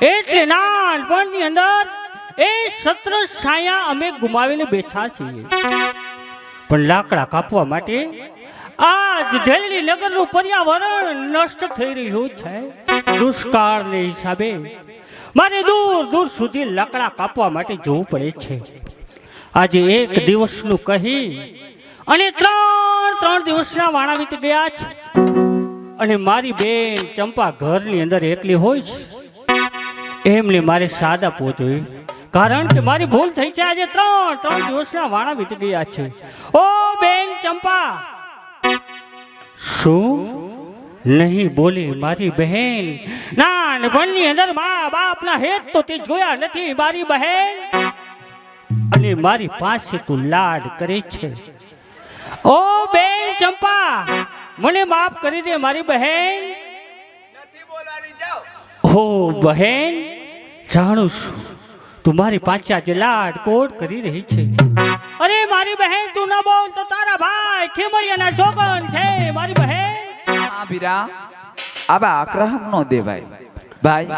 એટલે નાનપણની અંદર એ સત્ર છાયા અમે ગુમાવીને બેઠા છીએ. પણ લાકડા કાપવા માટે આજ ઢેલડી નગરનું પર્યાવરણ નષ્ટ થઈ રહ્યું છે. દુષ્કાળને હિસાબે મારે દૂર દૂર સુધી લાકડા કાપવા માટે જવું પડે છે. આજે એક દિવસનું કહી અને ત્રણ ત્રણ દિવસના વાણા વીતી ગયા છે. અને મારી બેન ચંપા ઘરની અંદર એકલી હોય છે. એમને મારે સાદા પહોંચવી કારણ કે મારી ભૂલ થઈ છે. આજે ત્રણ ત્રણ દિવસના વાણા વીતી ગયા છે. ઓ બેન ચંપા! શું? નહીં બોલી મારી બહેન. નાનપણની અંદર મા બાપના હેત તો તે જોયા નથી મારી બહેન. અને મારી પાસે તું લાડ કરે છે. ઓ બેન ચંપા! મને માફ કરી દે મારી બહેન. હો બહેન જાણું છું તું મારી પાછા આજે લાડ કોડ કરી રહી છે. અરે મારી બહેન તું ના બોલ તો તારા ભાઈ ખીમૈયાના છોકન છે મારી બહેન. હા બીરા આવા આક્રમ નો દેવાય. ભાઈ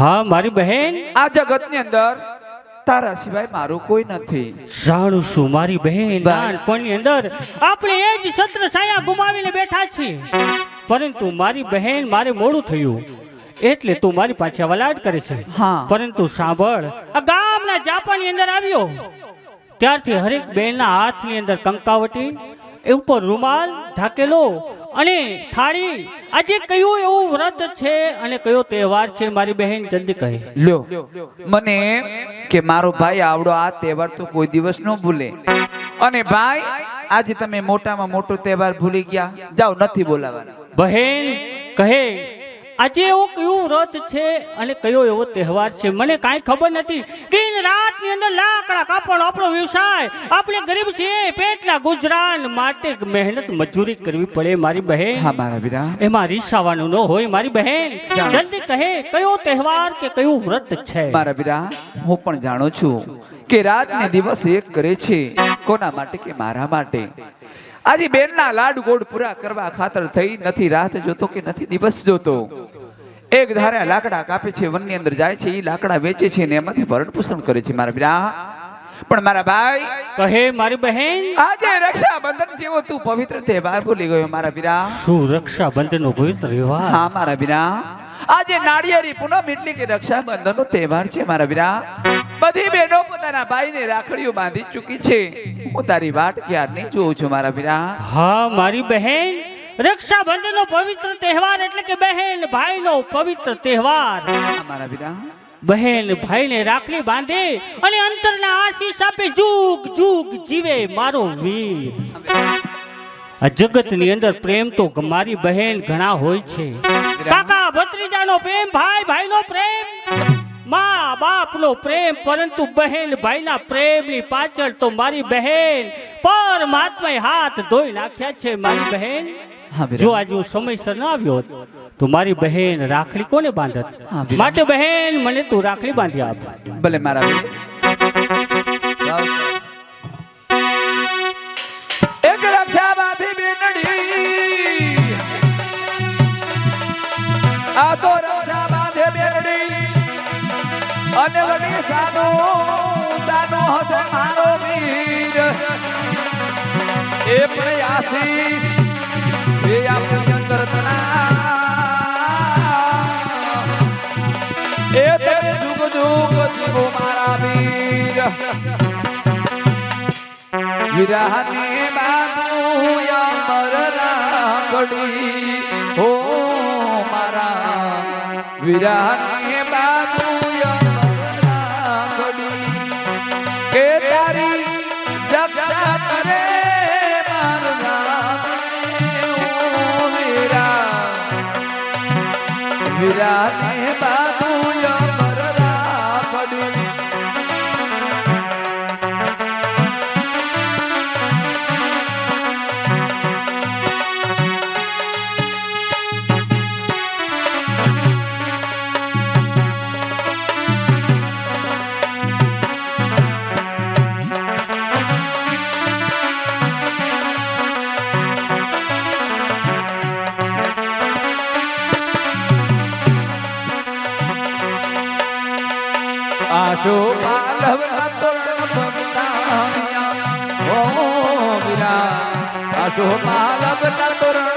હા મારી બહેન. આ જગતની અંદર તારા સિવાય મારું કોઈ નથી. જાણું છું મારી બહેન બાળપણની અંદર આપણે એ જ સત્ર છાયા ગુમાવીને બેઠા છીએ. પરંતુ મારી બહેન મારે મોડું થયું. એટલે તું મારી પાછળ વલાટ કરે છે. હા. પરંતુ સાંભળ આ ગામના જાપાની અંદર આવ્યો. ત્યારથી હરેક બહેનના હાથની અંદર કંકાવટી એ ઉપર રૂમાલ ઢાકેલો અને થાળી. આજે કયો એવું વ્રત છે અને કયો તહેવાર છે મારી બહેન? જલ્દી કહે. લ્યો મને કે મારો ભાઈ આવડો આ તહેવાર તો કોઈ દિવસ ન ભૂલે. અને ભાઈ આજે તમે મોટામાં મોટો તહેવાર ભૂલી ગયા. જાઓ નથી બોલાવાના બહેન કહે આજે એવો કયું વ્રત છે અને કયો એવો તહેવાર છે? મને કાંઈ ખબર નથી. દિન રાતની અંદર લાકડા કાપડ આપણો વ્યવસાય. આપણે ગરીબ છીએ પેટના ગુજરાન માટે મહેનત મજૂરી કરવી પડે મારી બહેન. હા મારા વીરા. એમાં રીસાવાનું ન હોય મારી બહેન. જલ્દી કહે કયો તહેવાર કે કયું વ્રત છે? મારા વીરા હું પણ જાણું છું કે રાત ને દિવસ એક કરે છે. કોના માટે કે મારા માટે? આજે બેનના લાડ ગોળ પૂરા કરવા ખાતર થઈ નથી રાત જોતો કે નથી દિવસ જોતો. એક ધારે લાકડા કાપે છે વનની અંદર જાય છે એ લાકડા વેચે છે ને એમાંથી ભરણ પોષણ કરે છે મારા વીરા પણ મારા ભાઈ કહે મારી બહેન આજે રક્ષાબંધન જેવો તું પવિત્ર તહેવાર ભૂલી ગયો મારા બિરા. શું રક્ષાબંધનનો પવિત્ર વ્યવહાર હા મારા વીરા આજે નાળિયેરી પૂનમ એટલે કે રક્ષાબંધન નો તહેવાર છે મારા વીરા બધી બહેનો પોતાના ભાઈને રાખડીઓ બાંધી ચૂકી છે. હું તારી વાટ ક્યારની જોઉં છું મારા વીરા? હા મારી બહેન રક્ષાબંધનનો પવિત્ર તહેવાર એટલે કે બહેન ભાઈનો પવિત્ર તહેવાર. મારા વીરા. બહેન ભાઈને રાખડી બાંધે અને અંતરના આશીષ આપે જુગ જુગ જીવે મારો વીર. આ જગતની અંદર પ્રેમ તો મારી બહેન ઘણા હોય છે. કાકા ભત્રીજાનો પ્રેમ ભાઈ ભાઈનો પ્રેમ. મા બાપનો પ્રેમ પરંતુ બહેન ભાઈના પ્રેમની પાછળ તો મારી બહેન પરમાત્માએ હાથ ધોઈ નાખ્યા છે મારી બહેન. જો આજે હું સમયસર ન આવ્યો હોત, તો મારી બહેન રાખડી કોને બાંધત? માટે બહેન મને તું રાખડી બાંધી આપ. ભલે મારા એ પણ આશીષ એ આપણી અંદર એ તમે જુગ જુગ જીવો મારા વીર. વિરાહની બાજુ અમર રાખડી. હો મારા વિરાહની વિરાને વીરા આશો પાલવના તોરણ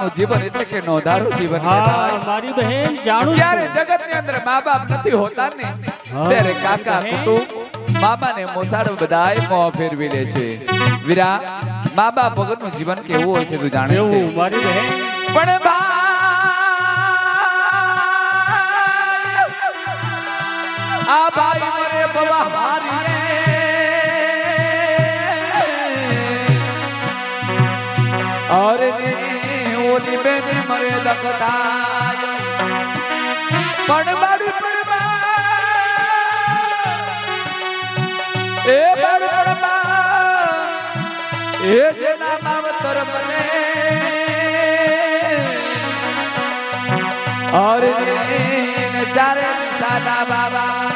મા જીવન એટલે કે નોંધારું જીવન હા મારી બહેન જાણું જ્યારે જગતની અંદર મા બાપ નથી હોતા ને ત્યારે કાકા કુટુંબ મામા ને મોસાડ બધાય મોં ફેરવી લે છે. વીરા મા બાપ વગરનું જીવન કેવું હોય છે તું જાણે છે? મારી બહેન. પણ ભાઈ આ ભાઈ મરે બવા હારી અરે ઓલી બેન મરે દકતાય. પણ બાળી પણ એ બાળી પણ એ જેના માવતર મને અરે ચારે સાદા બાબા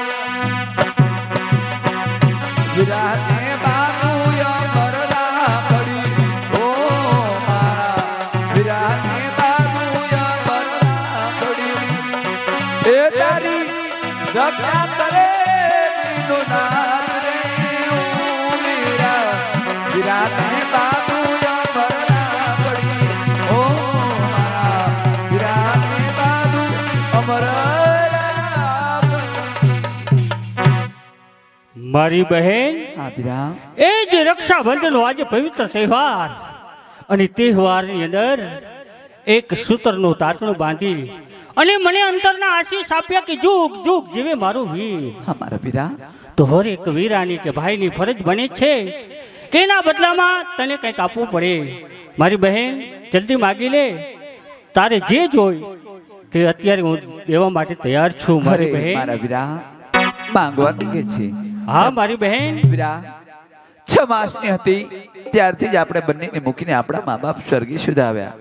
વિરાને એ તારી રક્ષા કરે તીનો નાથ રે ઓ વીરા વિરાને બાબુ યમરડા પડી. ઓ મારા વિરાને બાબુ અમરડા પડી. મારી બહેન વીરા એ જ રક્ષાબંધનનો આજે પવિત્ર તહેવાર. અને તહેવારની અંદર એક સૂત્રનું તાતણું બાંધી અને મને અંતરના આશીષ આપ્યા કે જુગ જુગ જીવે મારું વીર. મારા વીરા તો એક વીરાની કે ભાઈની ફરજ બને છે કે એના બદલામાં તને કંઈક આપવું પડે. મારી બહેન જલ્દી માગી લે. તારે જે જોઈ કે અત્યારે હું દેવા માટે તૈયાર છું મારી બહેન. મારા વીરા માંગવા કે છે? હા મારી બહેન. વીરા છ માસની હતી ત્યારથી જ આપણે બંનેને મૂકીને આપણા મા બાપ સ્વર્ગી સુધાવ્યા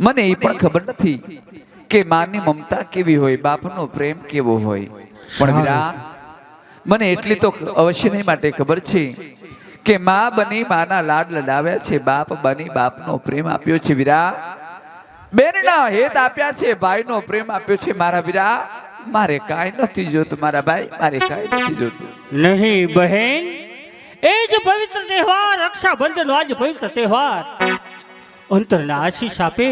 મને એ પણ ખબર નથી કે માની મમતા કેવી હોય બાપનો પ્રેમ કેવો હોય? પણ વિરા મને એટલી તો અવશ્ય નહીં માટે ખબર છે કે મા બની માના લાડ લડાવ્યા છે બાપ બની બાપનો પ્રેમ આપ્યો છે વિરા. બેનના હેત આપ્યા છે ભાઈનો પ્રેમ આપ્યો છે મારા વિરા. મારે કાંઈ નથી જોતું મારા ભાઈ મારે કાંઈ નથી જોતું. નહીં બહેન એ જ પવિત્ર તહેવાર રક્ષાબંધનનો આજ પવિત્ર તહેવાર. અંતરના આશીષ આપે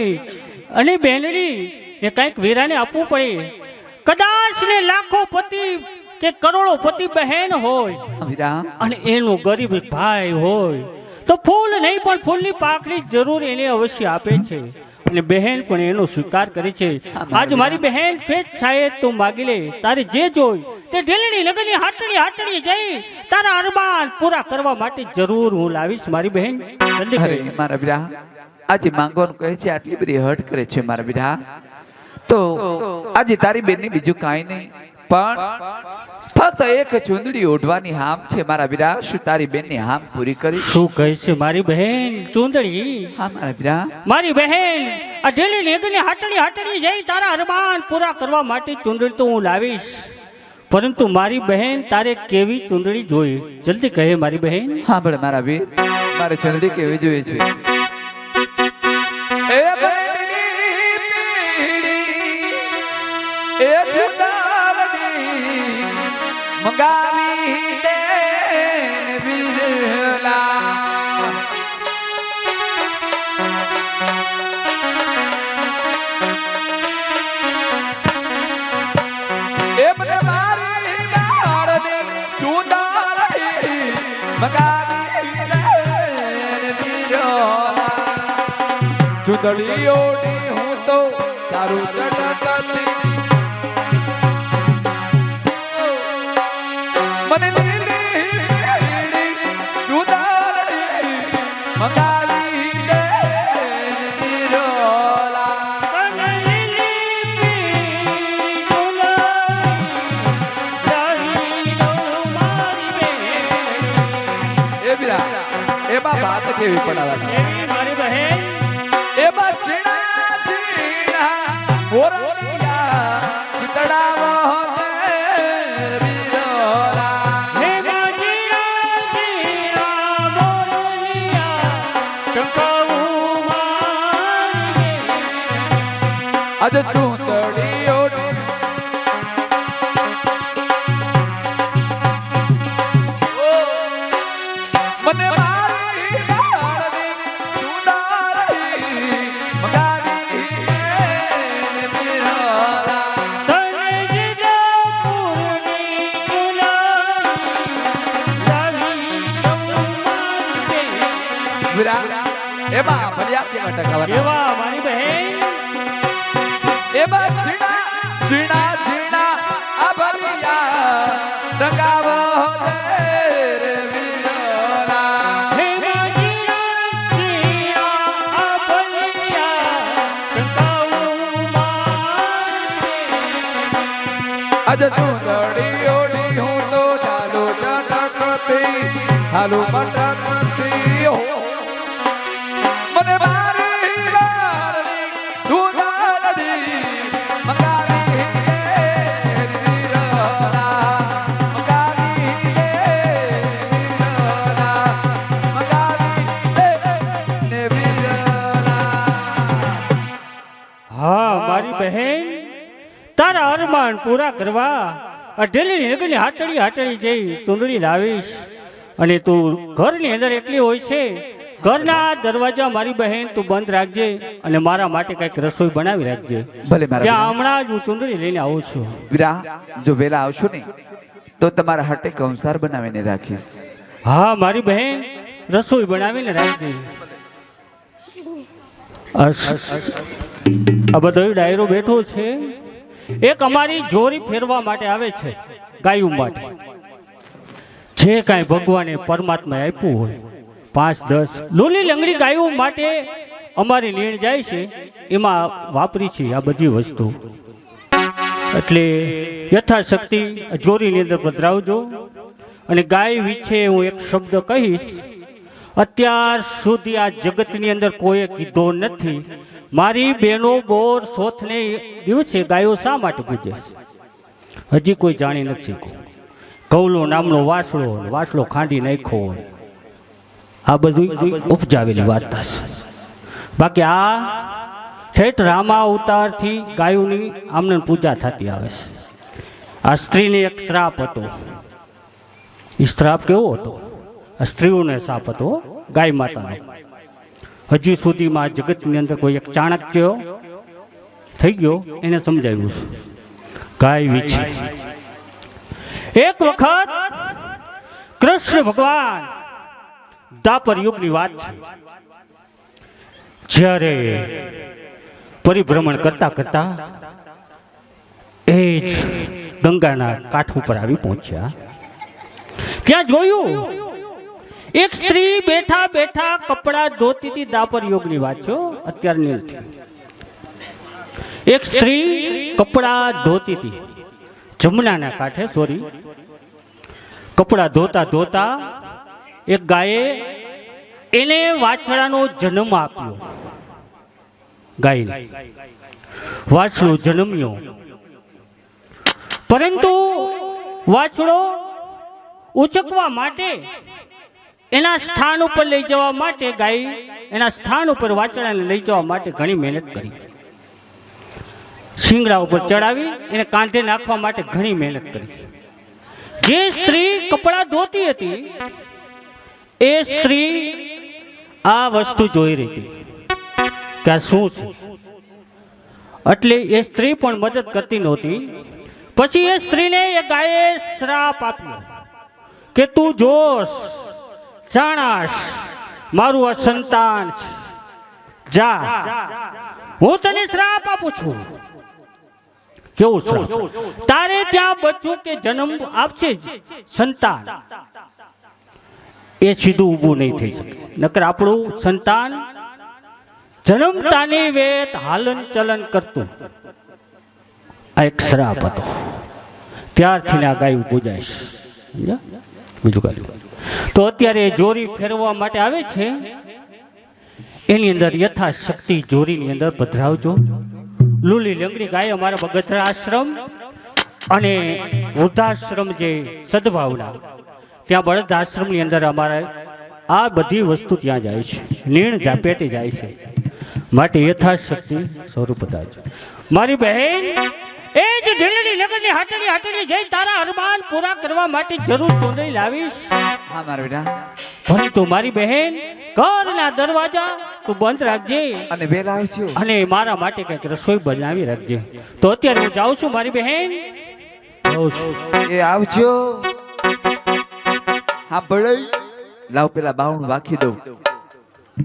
અને બેનડી એ કંઈક વીરાને આપવું પડે. કદાચ ને લાખો પતિ કે કરોડો પતિ બહેન હોય અને એનું ગરીબ ભાઈ હોય. તો ફૂલ નહીં પણ ફૂલની પાકડી જરૂર એને અવશ્ય આપે છે. અને બહેન પણ એનો સ્વીકાર કરે છે. આજ મારી બહેન ફેજ છાયે તું માગી લે. તારે જે જોઈ તે ઢીલણી લગની હાટડી હાટડી જઈ તારા અરમાન પૂરા કરવા માટે જરૂર હું લાવીશ મારી બહેન. મારા બીરા આજે માંગવાનું કહે છે આટલી બધી હટ કરે છે મારા વીરા. તો આજે તારી બેનની બીજું કાંઈ નહીં. પણ ફક્ત એક ચૂંદડી ઓઢવાની હામ છે મારા વીરા. શું તારી બેનની હામ પૂરી કરી? શું કહીશ મારી બહેન? ચુંદડી? હા મારા વીરા. મારી બહેન આ ઢીલી લેગની હાટડી હાટડી જઈ તારા અરમાન પૂરા કરવા માટે ચુંદડી તો હું લાવીશ. પરંતુ મારી બહેન તારે કેવી ચુંદડી જોઈ? જલ્દી કહે મારી બહેન. હા ભલે મારા વીર મારે ચુંદડી કેવી જોઈએ છે? મંગાવી દે ને વીરલા. એ મને મારી બાળની ચુંદડી મગાવી દે વીરોલા ચૂંદડી મારી બેન. વિરા એમાં ફરિયાદ કેવા ટકાવાના એવા ઝીણા ઝીણા આ બલિયા ટકાવું મારી બેન. અજ ચૂંદડી હું તો ચાલુ ચટકતી હાલુ મટકતી તારા પૂરા કરવા. અઢેલી નગરની હાટડી હાટડી જઈ ચૂંદડી લાવીશ. અને તું ઘરની અંદર એકલી હોય છે ઘરના દરવાજા મારી બહેન તું બંધ રાખજે અને મારા માટે કંઈક રસોઈ બનાવી રાખજે. ભલે ત્યાં હમણાં જ હું ચૂંદડી લઈને આવું છું. વિરા જો વેલા આવશો ને તો તમારા હાટે કંસાર બનાવીને રાખીશ. હા મારી બહેન રસોઈ બનાવીને રાખજે. આ બધો ડાયરો બેઠો છે. એક અમારી જોરી ફેરવા માટે આવે છે, ગાયું માટે. જે કાંઈ ભગવાને પરમાત્માએ આપ્યું હોય, પાંચ, દસ, લોલી લંગડી ગાયું માટે અમારી નીણ જાય છે, એમાં વાપરી છે આ બધી વસ્તુ. એટલે યથાશક્તિ જોરીની અંદર પધરાવજો. અને ગાય વિશે હું એક શબ્દ કહીશ, અત્યાર સુધી આ જગતની અંદર કોઈએ કીધો નથી મારી બેનો બોર સોથને દિવસે ગાયો શા માટે પૂજે હજી કોઈ જાણી નથી કૌલો નામનો વાસળો વાસળો ખાંડી નાખ્યો હોય. આ બધું ઉપજાવેલી વાર્તા છે. બાકી આ ઠેઠ રામા અવતારથી ગાયોની આમને પૂજા થતી આવે છે. આ સ્ત્રીને એક શ્રાપ હતો. એ શ્રાપ કેવો હતો? સ્ત્રીઓને શ્રાપ હતો ગાય માતાનો. હજી સુધીમાં જગતની અંદર કોઈ એક ચાણક્ય થઈ ગયો, એને સમજાવ્યું છે. ગાય વિશે એક વખત કૃષ્ણ ભગવાન દાપર યુગની વાત છે. જ્યારે પરિભ્રમણ કરતા કરતા એ જ ગંગાના કાંઠ ઉપર આવી પહોંચ્યા. ત્યાં જોયું એક સ્ત્રી બેઠા બેઠા કપડા ધોતી હતી દાપર યોગની વાત છો અત્યારની નથી એક સ્ત્રી કપડા ધોતી હતી જમનાના કાંઠે સોરી કપડા ધોતા ધોતા એક ગાયે એને વાછડાનો જન્મ આપ્યો. ગાયને. વાછડો જન્મ્યો. પરંતુ વાછડો ઉચકવા માટે એના સ્થાન ઉપર લઈ જવા માટે ગાય, એના સ્થાન ઉપર વાછડાને લઈ જવા માટે ઘણી મહેનત કરી. શિંગડા ઉપર ચડાવી, એને કાંધે નાખવા માટે ઘણી મહેનત કરી. જે સ્ત્રી કપડાં ધોતી હતી, એ સ્ત્રી આ વસ્તુ જોઈ રહી હતી. કે આ શું છે? એટલે એ સ્ત્રી પણ મદદ કરતી નહોતી. પછી એ સ્ત્રીને એ ગાયે શ્રાપ આપ્યો કે તું જોશ. જાણાશ, મારું આ સંતાન જા, હું તને શ્રાપ આપું છું. કેવું શ્રાપ? તારે ત્યાં બચ્યું કે જન્મ આપશે સંતાન. એ સીધું ઊભું નહીં થઈ શકે. નકર આપણું સંતાન જન્મતાની વેત હાલન ચલન કરતું. આ એક શ્રાપ હતો. ત્યારથી આ ગાયું પૂજાઈશ બીજું કાંઈ તો અત્યારે જોરી ફેરવવા માટે આવે છે. એની અંદર યથાશક્તિ જોરીની અંદર પધરાવજો. લુલી લંગડી ગાય અમારા બગધરા આશ્રમ અને વૃદ્ધાશ્રમ જે સદભાવના, ત્યાં બળદ આશ્રમની અંદર અમારે આ બધી વસ્તુ ત્યાં જાય છે. નીણ જા પેટી જાય છે. માટે યથાશક્તિ સ્વરૂપ છે મારી બહેન, એ જ ઢીલડી નગરની હાટડી હાટડી જઈ તારા અરમાન પૂરા કરવા માટે જરૂર ચોંદડી લાવીશ. હા મારા બેટા. પરંતુ મારી બહેન ઘરના દરવાજા તું બંધ રાખજે. અને વેલા આવજો અને મારા માટે કંઈક રસોઈ બનાવી રાખજે. તો અત્યારે હું જાઉં છું મારી બહેન. એ આવજો. હા ભળાઈ લાવ પેલા બાવણ વાખી દઉં.